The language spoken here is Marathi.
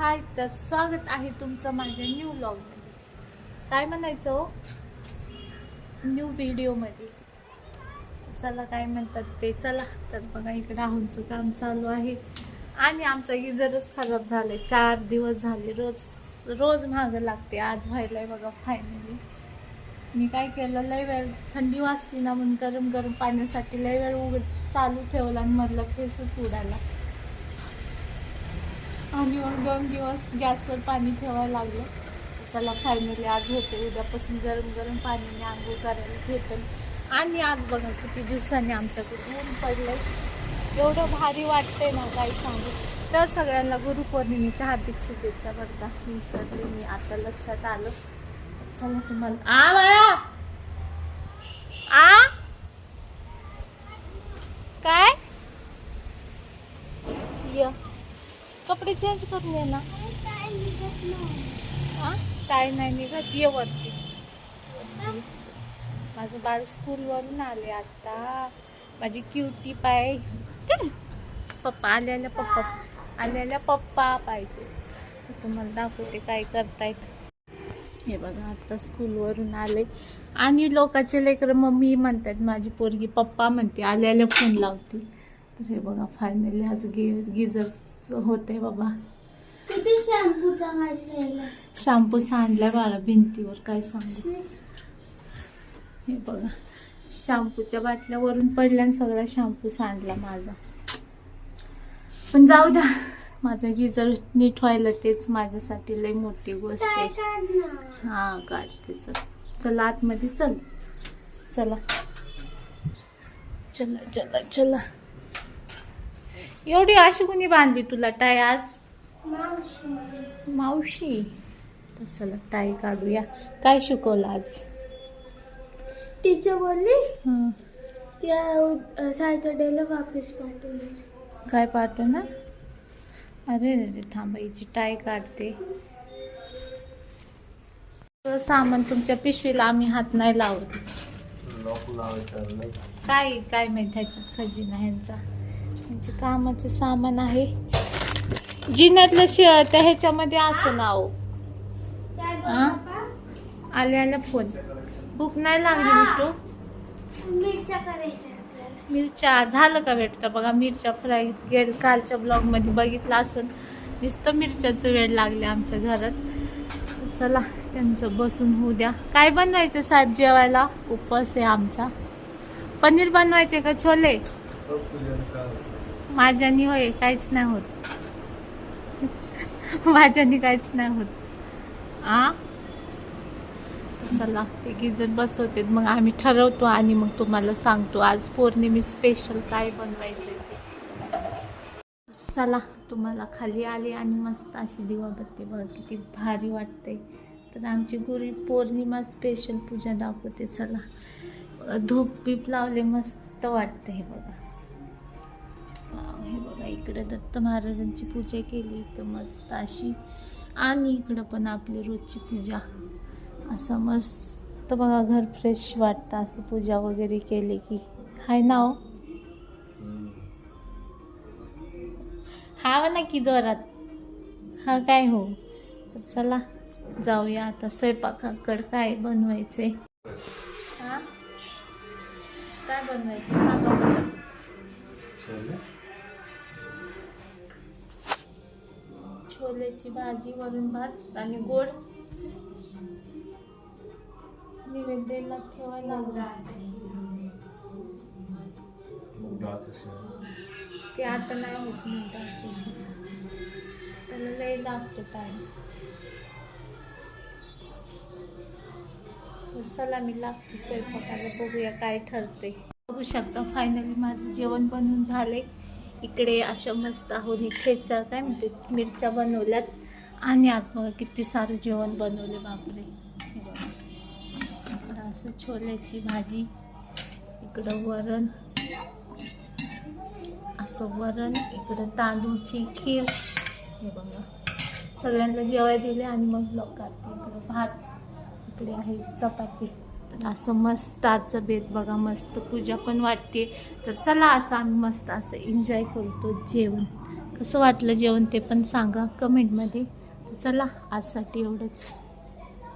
हाय तर स्वागत आहे तुमचं माझ्या न्यू ब्लॉगमध्ये काय म्हणायचं हो? न्यू व्हिडिओमध्ये चला काय म्हणतात ते चला. तर बघा इकडे राहूनचं काम चालू आहे. आणि आमचं गिजरच खराब झालं चार दिवस झाले रोज रोज महागं लागते. आज व्हायलाय बघा फायनली मी काय केलं लय वेळ थंडी वाजते ना म्हणून गरम गरम पाण्यासाठी लय वेळ उघड चालू ठेवला आणि मधलं फेसच उडाला आणि मग दोन दिवस गॅसवर पाणी ठेवायला लागलं. चला फायनली आज होते. उद्यापासून गरम गरम पाण्याने आंघोळ करायला भेटेल. आणि आज बघा किती दिवसांनी आमच्याकडे ऊन पडलं एवढं भारी वाटतंय ना काही सांगू. तर सगळ्यांना गुरुपौर्णिमेच्या हार्दिक शुभेच्छा. बरं विसरले मी. आता लक्षात आलं. चला तुम्हाला आ बाळा! आ? काय? य. कपडे चेंज करून ये ना. हा? काय नाही निघत ये वरती. माझं बाळ स्कूलवरून आले आता. माझी क्युटी पाय. पप्पा आलेल्या पप्पा. आलेल्या पप्पा पाहिजे. तुम्हाला दाखवते काय करतायत. हे बघा आता स्कूलवरून आले. आणि लोकांचे लेकरं मम्मी म्हणतात माझी पोरगी पप्पा म्हणते आल्याला फोन लावते तर हे बघा फायनली आज गे गिझर होते बाबा. किती शॅम्पूचा वास घ्यायला शॅम्पू सांडलाय बाळा भिंतीवर काय सांगू. हे बघा शॅम्पूच्या बाटल्यावरून पडल्या आणि सगळा शॅम्पू सांडला माझा. पण जाऊ द्या माझा गिझर नीट व्हायला तेच माझ्यासाठी लई मोठी गोष्ट आहे. हा काढते चल. चला आतमध्ये चल. चला. चला चला चला. एवढी अशी कुणी बांधली तुला टाय आज? मावशी. मावशी? तर चला टाय काढूया. काय शिकवलं आज? टीचर बोलली हं, त्या सॅटर्डेला वापस पाठवणार. काय पाठव ना अरे रे थांबायची टाय काढते. सामान तुमच्या पिशवीला आम्ही हात नाही लावत. काय काय माहिती ह्याच्यात खजिना ह्यांचा? त्यांचे कामाचे सामान आहे. जिन्यातलं शि त्या ह्याच्यामध्ये असं नाव. हा? आले आल्या फोन. भूक नाही लागली मिठू. मिरच्या झालं का भेटतं बघा मिरच्या फ्राय गेल कालच्या ब्लॉगमध्ये बघितलं असेल. नुसतं मिरच्याचं वेळ लागले आमच्या घरात. चला त्यांचं बसून होऊ द्या. काय बनवायचं साहेब जेवायला? उपवास आहे आमचा. पनीर बनवायचे का छोले? माझ्यानी होय काहीच नाही होत. माझ्यानी काहीच नाही होत. आ? चला ते गिजर बसवते मग आम्ही ठरवतो आणि मग तुम्हाला सांगतो. आज पौर्णिमे स्पेशल काय बनवायचं ते. चला तुम्हाला खाली आली आणि मस्त अशी दिवाबत्ती बघा किती भारी वाटते तर आमची गुरु पौर्णिमा स्पेशल पूजा दाखवते. चला धूप बीप लावले मस्त वाटते हे बघा. इकडे दत्त महाराजांची पूजा केली तर मस्त अशी. आणि इकडं पण आपली रोजची पूजा. असं मस्त बघा घर फ्रेश वाटतं असं पूजा वगैरे केली की. हाय ना हो? हा ना की जोरात. हा काय हो? तर चला जाऊया आता स्वयंपाकाकडं काय बनवायचे हा? काय बनवायचं सांगा बरं. छोल्याची भाजी वरून भात आणि गोड नैवेद्याला ठेवायला ते आता नाही होत म्हणतात त्याला लय लागतो टाईम सलामी चला मी लागते स्वयंपाकाला. बघूया काय ठरते बघू शकता फायनली माझं जेवण बनवून झाले इकडे अशा मस्त आहोत इथेचा काय म्हणते मिरच्या बनवल्यात. आणि आज बघा किती सारं जेवण बनवले बापरे. हे इकडं असं छोल्याची भाजी इकडं वरण असं वरण इकडं तांदूळची खीर. हे बघा. सगळ्यांना जेवाय दिले आणि मग लोक काढते. इकडं भात इकडे आहे चपाती. तर असं मस्त आजचं बेत बघा मस्त पूजा पण वाटते. तर चला असं आम्ही मस्त असं एन्जॉय करतो जेवण. कसं वाटलं जेवण ते पण सांगा कमेंटमध्ये चला आजसाठी एवढंच.